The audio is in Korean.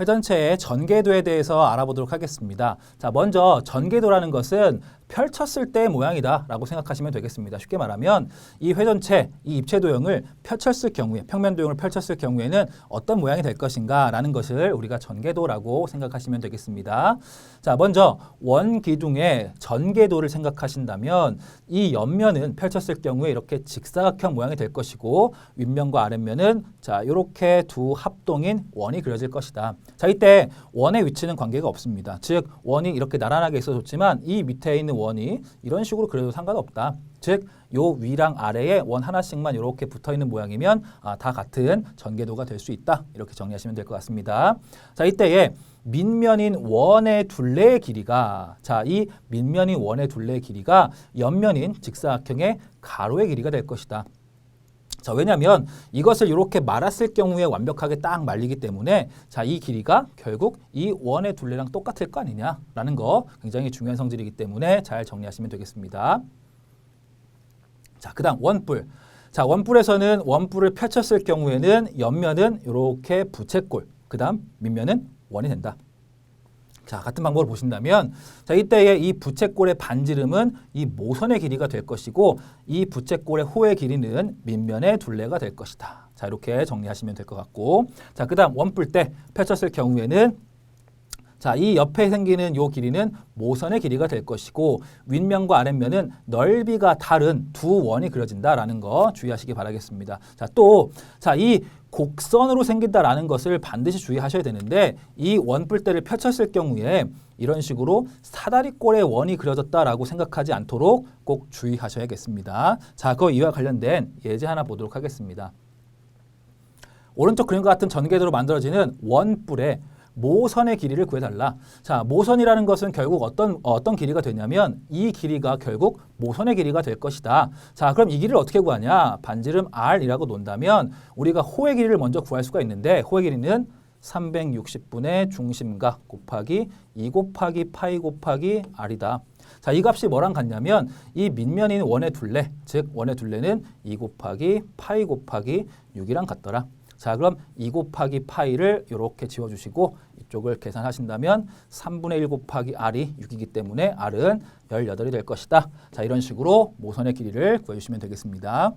회전체의 전개도에 대해서 알아보도록 하겠습니다. 자, 먼저 전개도라는 것은 펼쳤을 때의 모양이다 라고 생각하시면 되겠습니다. 쉽게 말하면 이 회전체, 이 입체 도형을 펼쳤을 경우에, 평면 도형을 펼쳤을 경우에는 어떤 모양이 될 것인가 라는 것을 우리가 전개도라고 생각하시면 되겠습니다. 자, 먼저 원 기둥의 전개도를 생각하신다면 이 옆면은 펼쳤을 경우에 이렇게 직사각형 모양이 될 것이고 윗면과 아랫면은 자, 이렇게 두 합동인 원이 그려질 것이다. 자, 이때 원의 위치는 관계가 없습니다. 즉, 원이 이렇게 나란하게 있어 좋지만 이 밑에 있는 원이 이런 식으로 그려도 상관없다. 즉, 요 위랑 아래에 원 하나씩만 이렇게 붙어 있는 모양이면 아, 다 같은 전개도가 될 수 있다. 이렇게 정리하시면 될 것 같습니다. 자, 이때에 밑면인 원의 둘레의 길이가 자, 이 밑면인 원의 둘레의 길이가 옆면인 직사각형의 가로의 길이가 될 것이다. 자, 왜냐하면 이것을 이렇게 말았을 경우에 완벽하게 딱 말리기 때문에 자, 이 길이가 결국 이 원의 둘레랑 똑같을 거 아니냐라는 거 굉장히 중요한 성질이기 때문에 잘 정리하시면 되겠습니다. 자, 그 다음 원뿔. 자, 원뿔에서는 원뿔을 펼쳤을 경우에는 옆면은 이렇게 부채꼴, 그 다음 밑면은 원이 된다. 자, 같은 방법을 보신다면 자, 이때의 이 부채꼴의 반지름은 이 모선의 길이가 될 것이고 이 부채꼴의 호의 길이는 밑면의 둘레가 될 것이다. 자, 이렇게 정리하시면 될 것 같고 자, 그 다음 원뿔 때 펼쳤을 경우에는 자, 이 옆에 생기는 요 길이는 모선의 길이가 될 것이고 윗면과 아랫면은 넓이가 다른 두 원이 그려진다라는 거 주의하시기 바라겠습니다. 자, 또 자, 이 곡선으로 생긴다라는 것을 반드시 주의하셔야 되는데 이 원뿔대를 펼쳤을 경우에 이런 식으로 사다리꼴의 원이 그려졌다라고 생각하지 않도록 꼭 주의하셔야겠습니다. 자, 그 이와 관련된 예제 하나 보도록 하겠습니다. 오른쪽 그림과 같은 전개도로 만들어지는 원뿔에 모선의 길이를 구해달라. 자, 모선이라는 것은 결국 어떤 어떤 길이가 되냐면 이 길이가 결국 모선의 길이가 될 것이다. 자, 그럼 이 길이를 어떻게 구하냐? 반지름 r이라고 논다면 우리가 호의 길이를 먼저 구할 수가 있는데 호의 길이는 360분의 중심각 곱하기 2 곱하기 파이 곱하기 r이다. 자, 이 값이 뭐랑 같냐면 이 밑면인 원의 둘레, 즉 원의 둘레는 2 곱하기 파이 곱하기 6이랑 같더라. 자, 그럼 2 곱하기 파이를 이렇게 지워주시고 이쪽을 계산하신다면 3분의 1 곱하기 r이 6이기 때문에 r은 18이 될 것이다. 자, 이런 식으로 모선의 길이를 구해주시면 되겠습니다.